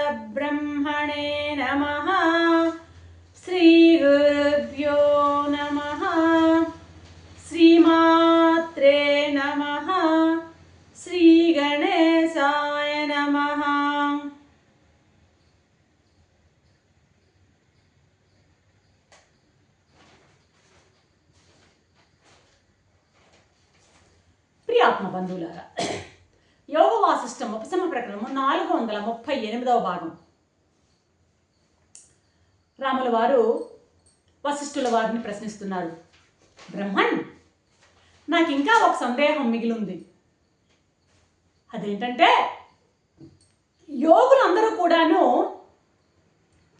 श्रीमद्वीरब्रह्मणे नमः श्रीगुरुभ्यो नमः श्रीमात्रे नमः श्रीगणेशाय नमः ప్రియాత్మ బంధువులారా యోగ వాసిష్టం ఉపశమ ప్రకరణము నాలుగు వందల ముప్పై ఎనిమిదవ భాగం. రాముల వారు వశిష్ఠుల వారిని ప్రశ్నిస్తున్నారు. బ్రహ్మన్ నాకు ఇంకా ఒక సందేహం మిగిలింది. అదేంటంటే యోగులందరూ కూడాను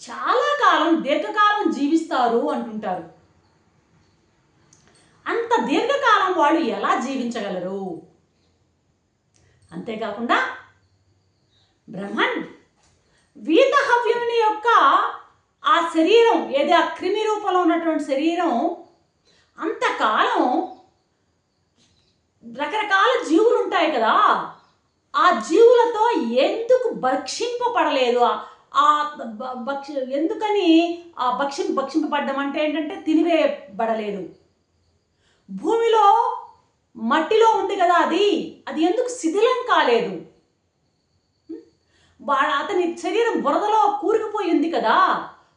చాలా కాలం దీర్ఘకాలం జీవిస్తారు అంటుంటారు. అంత దీర్ఘకాలం వాళ్ళు ఎలా జీవించగలరు? అంతేకాకుండా బ్రహ్మన్ వీతహవ్యుని యొక్క ఆ శరీరం ఏది ఆ క్రిమి రూపంలో ఉన్నటువంటి శరీరం అంతకాలం రకరకాల జీవులు ఉంటాయి కదా ఆ జీవులతో ఎందుకు భక్షింపబడలేదు? ఆ- భక్ష ఎందుకని ఆ భక్షింప భక్షింపబడ్డం అంటే ఏంటంటే తినివేయబడలేదు. భూమిలో మట్టిలో ఉంది కదా అది. అది ఎందుకు శిథిలం కాలేదు? వాళ్ళ అతని శరీరం బురదలో కూరుకుపోయింది కదా.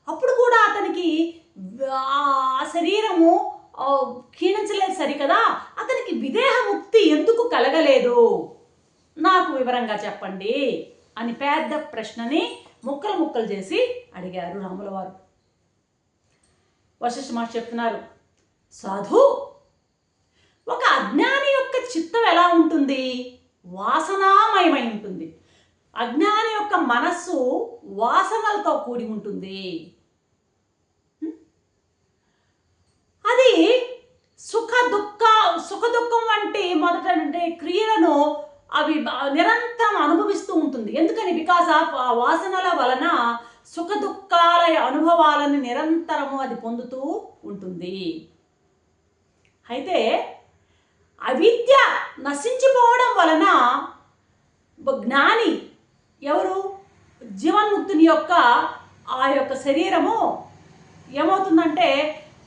అప్పుడు కూడా అతనికి ఆ శరీరము ఆ, క్షీణించలేదు సరికదా? అతనికి విదేహ ముక్తి ఎందుకు కలగలేదు? నాకు వివరంగా చెప్పండి అని పెద్ద ప్రశ్నని ముక్కలు ముక్కలు చేసి అడిగారు రాముల వారు వశిష్ఠ మహర్షి చెప్తున్నారు సాధు ఒక అజ్ఞాని యొక్క చిత్తం ఎలా ఉంటుంది? వాసనామయమై ఉంటుంది. అజ్ఞాని యొక్క మనస్సు వాసనలతో కూడి ఉంటుంది. అది సుఖ దుఃఖ సుఖ దుఃఖం వంటి మొదట క్రియలను అవి నిరంతరం అనుభవిస్తూ ఉంటుంది. ఎందుకని? బికాస్ ఆఫ్ ఆ వాసనల వలన సుఖ దుఃఖాల అనుభవాలను నిరంతరము అది పొందుతూ ఉంటుంది. అయితే అవిద్య నశించిపోవడం వలన జ్ఞాని ఎవరు? జీవన్ముక్తుని యొక్క ఆ యొక్క శరీరము ఏమవుతుందంటే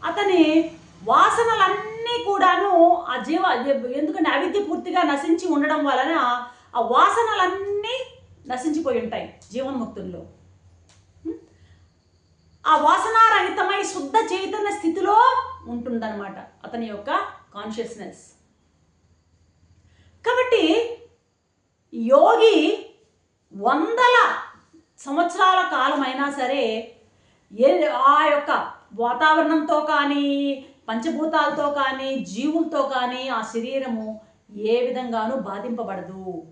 అతని వాసనలన్నీ కూడాను ఆ జీవ ఎందుకంటే అవిద్య పూర్తిగా నశించి ఉండడం వలన ఆ వాసనలన్నీ నశించిపోయి ఉంటాయి జీవన్ముక్తుల్లో. ఆ వాసనారహితమై శుద్ధ చైతన్య స్థితిలో ఉంటుందన్నమాట అతని యొక్క కాన్షియస్నెస్ కాబట్టి యోగి వందల సంవత్సరాల కాలమైనా సరే ఏ ఆ యొక్క వాతావరణంతో కానీ పంచభూతాలతో కానీ జీవులతో కానీ ఆ శరీరము ఏ విధంగానూ బాధింపబడదు.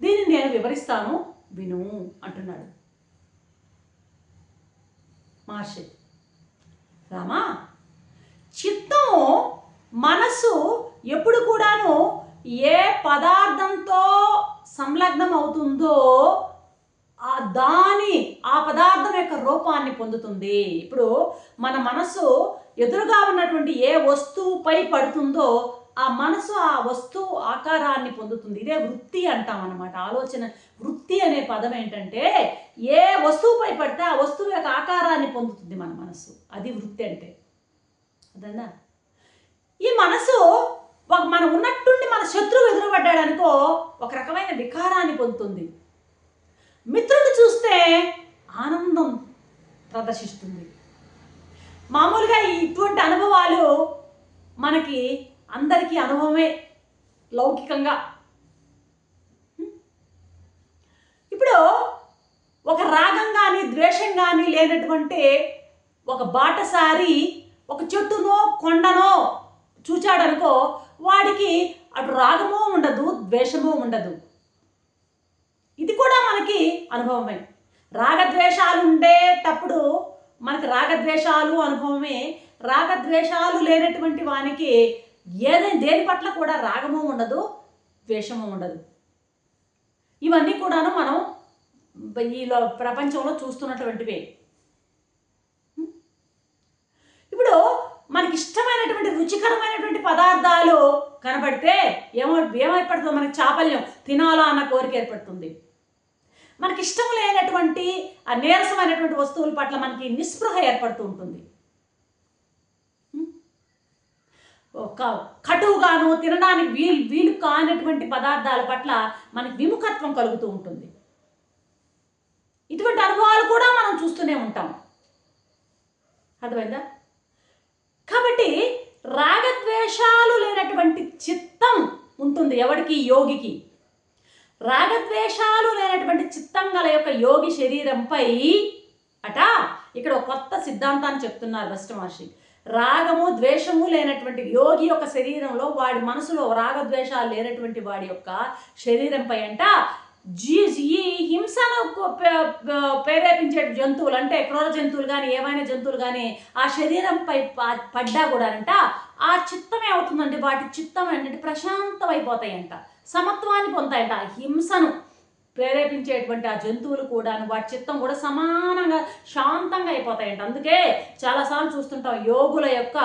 దీన్ని నేను వివరిస్తాను. విను అంటున్నాడు. మహర్షి. రామా చిత్తం మనస్సు ఎప్పుడు కూడాను ఏ పదార్థంతో సంలగ్నం అవుతుందో ఆ దాని ఆ పదార్థం యొక్క రూపాన్ని పొందుతుంది. ఇప్పుడు మన మనసు ఎదురుగా ఉన్నటువంటి ఏ వస్తువుపై పడుతుందో ఆ మనసు ఆ వస్తువు ఆకారాన్ని పొందుతుంది. ఇదే వృత్తి అంటాం అనమాట ఆలోచన వృత్తి అనే పదం ఏంటంటే ఏ వస్తువుపై పడితే ఆ వస్తువు యొక్క ఆకారాన్ని పొందుతుంది మన మనసు. అది వృత్తి అంటే. అదన్నా ఈ మనసు ఒక మనం ఉన్నట్టుండి మన శత్రువు ఎదురుపడ్డాడనుకో ఒక రకమైన వికారాన్ని పొందుతుంది. మిత్రుడు చూస్తే ఆనందం ప్రదర్శిస్తుంది. మామూలుగా ఇటువంటి అనుభవాలు మనకి అందరికీ అనుభవమే లౌకికంగా. ఇప్పుడు ఒక రాగం కానీ ద్వేషం కానీ లేనటువంటి ఒక బాటసారి ఒక చెట్టునో కొండనో చూచాడనుకో వాడికి అటు రాగము ఉండదు ద్వేషము ఉండదు. ఇది కూడా మనకి అనుభవమే. రాగద్వేషాలు ఉండేటప్పుడు మనకి రాగద్వేషాలు అనుభవమే. రాగద్వేషాలు లేనటువంటి వానికి ఏదైనా దేని పట్ల కూడా రాగము ఉండదు ద్వేషము ఉండదు. ఇవన్నీ కూడాను మనం ఈ ప్రపంచంలో చూస్తున్నటువంటివే. ఇప్పుడు మనకి ఇష్టమైనటువంటి రుచికరమైనటువంటి పదార్థాలు కనబడితే ఏమో ఏమైపడుతుంది మనకి చాపల్యం తినాలా అన్న కోరిక ఏర్పడుతుంది. మనకి ఇష్టం లేనటువంటి ఆ నీరసమైనటువంటి వస్తువుల పట్ల మనకి నిస్పృహ ఏర్పడుతూ ఉంటుంది. ఒక కటువుగాను తినడానికి వీలు వీలు కానటువంటి పదార్థాల పట్ల మనకి విముఖత్వం కలుగుతూ ఉంటుంది. ఇటువంటి అనుభవాలు కూడా మనం చూస్తూనే ఉంటాం. అర్థమైందా? కాబట్టి రాగద్వేషాలు లేనటువంటి చిత్తం ఉంటుంది ఎవరికి యోగికి. రాగద్వేషాలు లేనటువంటి చిత్తం గల యొక్క యోగి శరీరంపై అట ఇక్కడ ఒక కొత్త సిద్ధాంతాన్ని చెప్తున్నారు వెస్ట్ మహర్షి. రాగము ద్వేషము లేనటువంటి యోగి యొక్క శరీరంలో వాడి మనసులో రాగద్వేషాలు లేనటువంటి వాడి యొక్క శరీరంపై అంట జీ ఈ హింసను ప్రేరేపించే జంతువులు అంటే క్రూర జంతువులు కానీ ఏమైనా జంతువులు కానీ ఆ శరీరంపై పడ్డా కూడా అంట ఆ చిత్తం ఏమవుతుందంటే వాటి చిత్తం ఏంటంటే ప్రశాంతమైపోతాయంట సమత్వాన్ని పొందాయంట ఆ హింసను ప్రేరేపించేటువంటి ఆ జంతువులు కూడా వాటి చిత్తం కూడా సమానంగా శాంతంగా అయిపోతాయంట. అందుకే చాలాసార్లు చూస్తుంటాం యోగుల యొక్క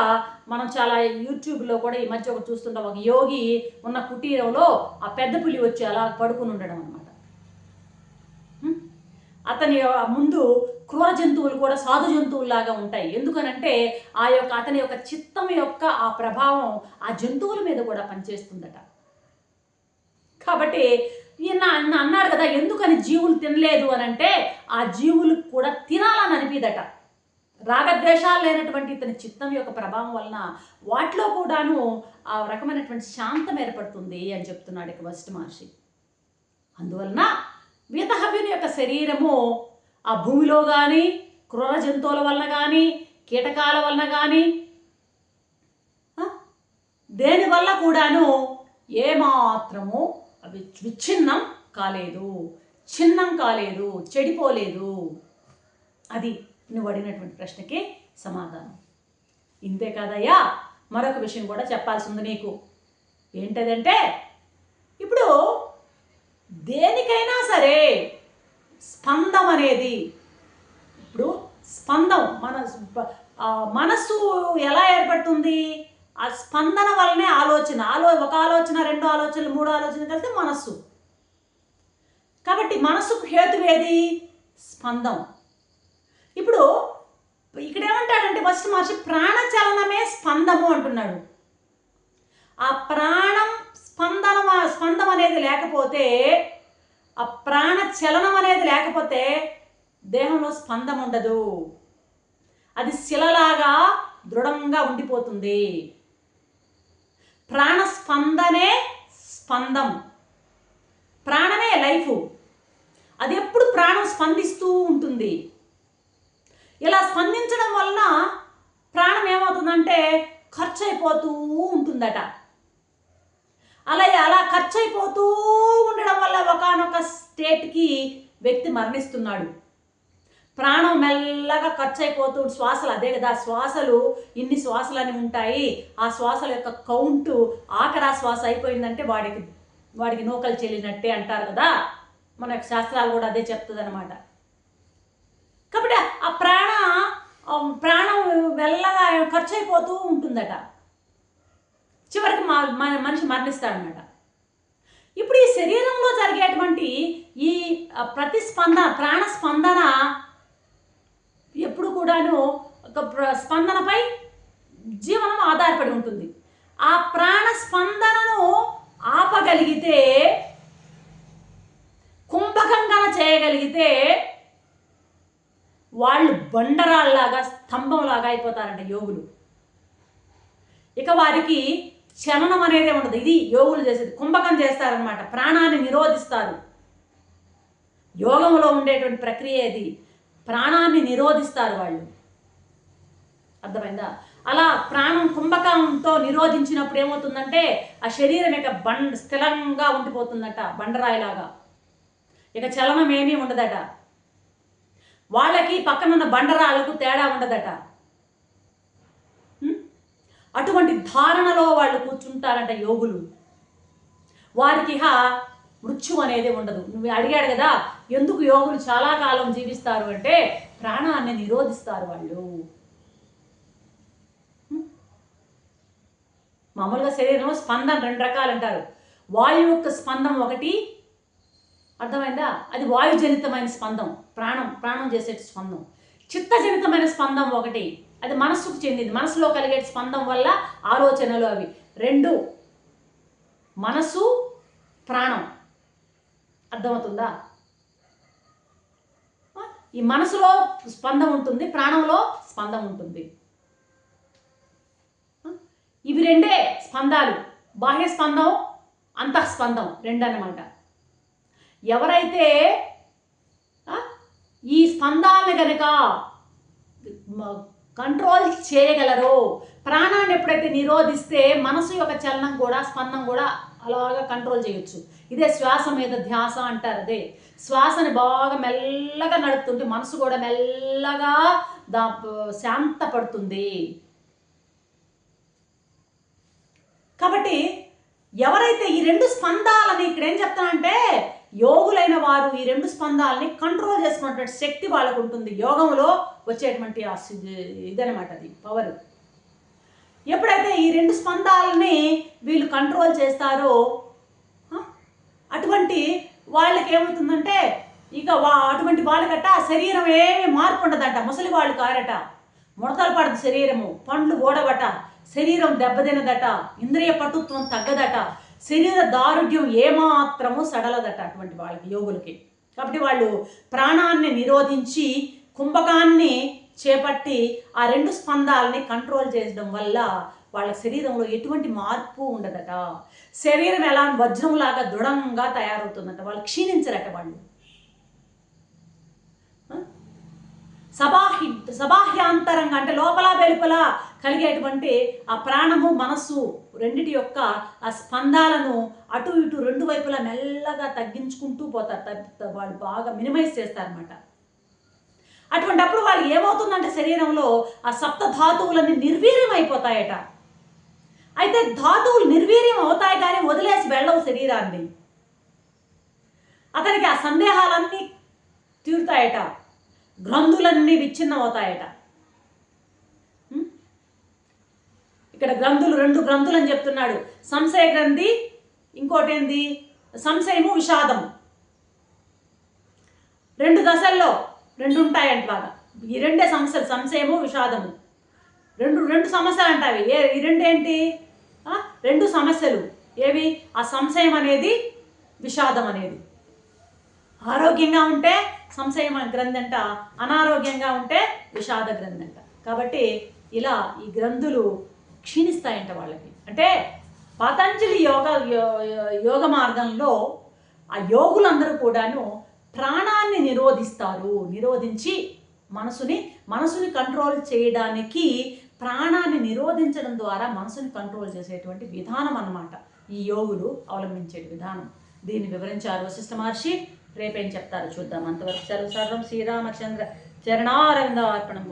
మనం చాలా యూట్యూబ్లో కూడా ఈ మధ్య ఒకటి చూస్తుంటాం. ఒక యోగి ఉన్న కుటీరంలో ఆ పెద్ద పులి వచ్చి అలా పడుకుని ఉండడం అనమాట అతని ముందు క్రూర జంతువులు కూడా సాధు జంతువుల్లాగా ఉంటాయి. ఎందుకనంటే ఆ యొక్క అతని యొక్క చిత్తం యొక్క ఆ ప్రభావం ఆ జంతువుల మీద కూడా పనిచేస్తుందట. కాబట్టి ఈయన అన్న అన్నాడు కదా ఎందుకని జీవులు తినలేదు అని అంటే ఆ జీవులకు కూడా తినాలని అనిపిదట. రాగద్వేషాలు లేనటువంటి ఇతని చిత్తం యొక్క ప్రభావం వలన వాటిలో కూడాను ఆ రకమైనటువంటి శాంతం ఏర్పడుతుంది అని చెప్తున్నాడు ఇక వశిష్ఠ మహర్షి. అందువలన వీతహవ్యుని యొక్క శరీరము ఆ భూమిలో కానీ క్రూర జంతువుల వలన కానీ కీటకాల వలన కానీ దేనివల్ల కూడాను ఏమాత్రము అవి విచ్ఛిన్నం కాలేదు. చిన్నం కాలేదు. చెడిపోలేదు. అది నువ్వు అడిగినటువంటి ప్రశ్నకి సమాధానం. ఇంతే కాదయ్యా. మరొక విషయం కూడా చెప్పాల్సి ఉంది నీకు. ఏంటదంటే ఇప్పుడు దేనికైనా సరే స్పందం అనేది ఇప్పుడు స్పందం మన మనస్సు ఎలా ఏర్పడుతుంది? ఆ స్పందన వలనే ఆలోచన. ఆలో ఒక ఆలోచన రెండు ఆలోచనలు మూడు ఆలోచనలు కలిస్తే మనస్సు. కాబట్టి మనస్సుకు హేతువేది స్పందం. ఇప్పుడు ఇక్కడ ఏమంటాడంటే ఫస్ట్ మహర్షి ప్రాణచలనమే స్పందము అంటున్నాడు. ఆ ప్రాణం స్పందన స్పందం అనేది లేకపోతే ఆ ప్రాణ చలనం అనేది లేకపోతే దేహంలో స్పందం ఉండదు. అది శిలలాగా దృఢంగా ఉండిపోతుంది. ప్రాణస్పందనే స్పందం. ప్రాణమే లైఫ్. అది ఎప్పుడు ప్రాణం స్పందిస్తూ ఉంటుంది. ఇలా స్పందించడం వలన ప్రాణం ఏమవుతుందంటే ఖర్చు అయిపోతూ ఉంటుందట. అలా అలా ఖర్చు అయిపోతూ ఉండడం వల్ల ఒకనొక స్టేట్కి వ్యక్తి మరణిస్తున్నాడు. ప్రాణం మెల్లగా ఖర్చు అయిపోతూ శ్వాసలు అదే కదా శ్వాసలు ఇన్ని శ్వాసలని ఉంటాయి. ఆ శ్వాసల యొక్క కౌంటు ఆఖరా శ్వాస అయిపోయిందంటే వాడికి వాడికి నూకలు చెల్లినట్టే అంటారు కదా. మన శాస్త్రాలు కూడా అదే చెప్తుంది అనమాట కాబట్టి ఆ ప్రాణ ప్రాణం మెల్లగా ఖర్చు అయిపోతూ ఉంటుందట. చివరికి మా మనిషి మరణిస్తాడనమాట ఇప్పుడు ఈ శరీరంలో జరిగేటువంటి ఈ ప్రతిస్పందన ప్రాణ స్పందన కూడాను ఒక స్పందనపై జీవనం ఆధారపడి ఉంటుంది. ఆ ప్రాణ స్పందనను ఆపగలిగితే కుంభకంగా చేయగలిగితే వాళ్ళు బండరాల్లాగా స్తంభంలాగా అయిపోతారంట యోగులు. ఇక వారికి చలనం అనేది ఉండదు. ఇది యోగులు చేసేది. కుంభకం చేస్తారనమాట ప్రాణాన్ని నిరోధిస్తారు. యోగంలో ఉండేటువంటి ప్రక్రియ ఇది ప్రాణాన్ని నిరోధిస్తారు వాళ్ళు. అర్థమైందా? అలా ప్రాణం కుంభకంతో నిరోధించినప్పుడు ఏమవుతుందంటే ఆ శరీరం ఇక బండ స్థిరంగా ఉండిపోతుందట బండరాయిలాగా. ఇక చలనం ఏమీ ఉండదట. వాళ్ళకి పక్కనున్న బండరాలకు తేడా ఉండదట. అటువంటి ధారణలో వాళ్ళు కూర్చుంటారట యోగులు. వారికి మృత్యు అనేది ఉండదు. నువ్వు అడిగాడు కదా ఎందుకు యోగులు చాలా కాలం జీవిస్తారు అంటే ప్రాణాన్ని నిరోధిస్తారు వాళ్ళు. మామూలుగా శరీరంలో స్పందన రెండు రకాలు అంటారు. వాయువు యొక్క స్పందం ఒకటి అర్థమైందా? అది వాయుజనితమైన స్పందం ప్రాణం ప్రాణం చేసే స్పందం. చిత్తజనితమైన స్పందం ఒకటి అది మనస్సుకు చెందింది. మనసులో కలిగే స్పందం వల్ల ఆలోచనలు అవి. రెండు మనసు ప్రాణం. అర్థమవుతుందా? ఈ మనసులో స్పందం ఉంటుంది ప్రాణంలో స్పందం ఉంటుంది. ఇవి రెండే స్పందాలు. బాహ్య స్పందం అంతఃస్పందం రెండు ఎవరైతే ఈ స్పందాలను గనక కంట్రోల్ చేయగలరో ప్రాణాన్ని ఎప్పుడైతే నిరోధిస్తే మనసు యొక్క చలనం కూడా స్పందం కూడా అలాగా కంట్రోల్ చేయొచ్చు. ఇదే శ్వాస మీద ధ్యాస అంటారు అదే. శ్వాసని బాగా మెల్లగా నడుపుతుంటే మనసు కూడా మెల్లగా దా శాంతపడుతుంది కాబట్టి ఎవరైతే ఈ రెండు స్పందాలని ఇక్కడ ఏం చెప్తానంటే యోగులైన వారు ఈ రెండు స్పందాలని కంట్రోల్ చేసుకున్నటువంటి శక్తి వాళ్ళకు ఉంటుంది. యోగంలో వచ్చేటువంటి ఆ ఇదనమాట అది పవర్ ఎప్పుడైతే ఈ రెండు స్పందాలని వీళ్ళు కంట్రోల్ చేస్తారో అటువంటి వాళ్ళకి ఏమవుతుందంటే ఇక వా అటువంటి వాళ్ళకట శరీరం ఏమి మార్పు ఉండదట ముసలి వాళ్ళు కారట. ముడతలు పడదు శరీరము. పండ్లు ఓడవట శరీరం దెబ్బతినదట. ఇంద్రియ పటుత్వం తగ్గదట. శరీర దారుఢ్యం ఏమాత్రము సడలదట అటువంటి వాళ్ళకి యోగులకి. కాబట్టి వాళ్ళు ప్రాణాన్ని నిరోధించి కుంభకాన్ని చేపట్టి ఆ రెండు స్పందాలని కంట్రోల్ చేయడం వల్ల వాళ్ళ శరీరంలో ఎటువంటి మార్పు ఉండదట. శరీరం ఎలా వజ్రంలాగా దృఢంగా తయారవుతుందట. వాళ్ళు క్షీణించరట వాళ్ళు. సబాహి సబాహ్యాంతరంగా అంటే లోపల వెలుపల కలిగేటువంటి ఆ ప్రాణము మనస్సు రెండిటి యొక్క ఆ స్పందాలను అటు ఇటు రెండు వైపులా మెల్లగా తగ్గించుకుంటూ పోతారు. వాళ్ళు బాగా మినిమైజ్ చేస్తారన్నమాట. అటువంటప్పుడు వాళ్ళు ఏమవుతుందంటే శరీరంలో ఆ సప్త ధాతువులన్నీ నిర్వీర్యం అయిపోతాయట అయితే ధాతువులు నిర్వీర్యం అవుతాయి కానీ వదిలేసి వెళ్ళవు శరీరాన్ని. అతనికి ఆ సందేహాలన్నీ తీరుతాయట. గ్రంథులన్నీ విచ్ఛిన్నం అవుతాయట ఇక్కడ గ్రంథులు రెండు గ్రంథులు అని చెప్తున్నాడు. సంశయ గ్రంథి ఇంకోటేంది? సంశయము విషాదం రెండు దశల్లో రెండు ఉంటాయంట బాగా. ఈ రెండే సమస్యలు సంశయము విషాదము. రెండు రెండు సమస్యలు అంటావి ఏ ఈ రెండేంటి? ఏంటి రెండు సమస్యలు. ఏవి? ఆ సంశయం అనేది విషాదం అనేది. ఆరోగ్యంగా ఉంటే సంశయం గ్రంథంట అనారోగ్యంగా ఉంటే విషాద గ్రంథంట. కాబట్టి ఇలా ఈ గ్రంథులు క్షీణిస్తాయంట వాళ్ళకి. అంటే పతంజలి యోగ యోగ మార్గంలో ఆ యోగులందరూ కూడాను ప్రాణాన్ని నిరోధిస్తారు. నిరోధించి మనసుని మనసుని కంట్రోల్ చేయడానికి ప్రాణాన్ని నిరోధించడం ద్వారా మనసుని కంట్రోల్ చేసేటువంటి విధానం అన్నమాట. ఈ యోగులు అవలంబించే విధానం. దీన్ని వివరించారు వశిష్ఠ మహర్షి. రేపేం చెప్తారో చూద్దాం. అంతవరకు సర్వసర్వం శ్రీరామచంద్ర చరణారవింద అర్పణం